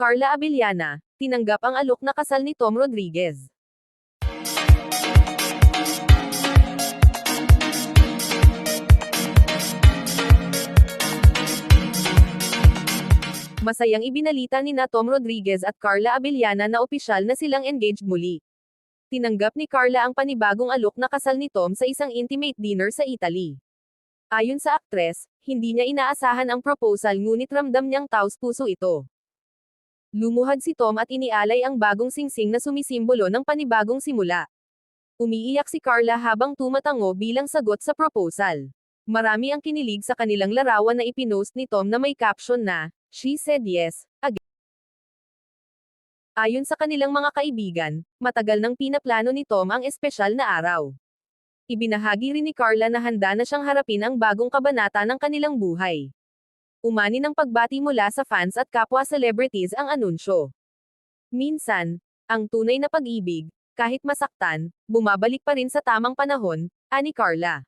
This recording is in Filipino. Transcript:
Carla Abellana, tinanggap ang alok na kasal ni Tom Rodriguez. Masayang ibinalita ni na Tom Rodriguez at Carla Abellana na opisyal na silang engaged muli. Tinanggap ni Carla ang panibagong alok na kasal ni Tom sa isang intimate dinner sa Italy. Ayon sa aktres, hindi niya inaasahan ang proposal ngunit ramdam niyang taos puso ito. Lumuhad si Tom at inialay ang bagong singsing na sumisimbolo ng panibagong simula. Umiiyak si Carla habang tumatango bilang sagot sa proposal. Marami ang kinilig sa kanilang larawan na ipinost ni Tom na may caption na, She said yes, again. Ayon sa kanilang mga kaibigan, matagal nang pinaplano ni Tom ang espesyal na araw. Ibinahagi rin ni Carla na handa na siyang harapin ang bagong kabanata ng kanilang buhay. Umani ng pagbati mula sa fans at kapwa celebrities ang anunsyo. Minsan, ang tunay na pag-ibig, kahit masaktan, bumabalik pa rin sa tamang panahon, ani Carla.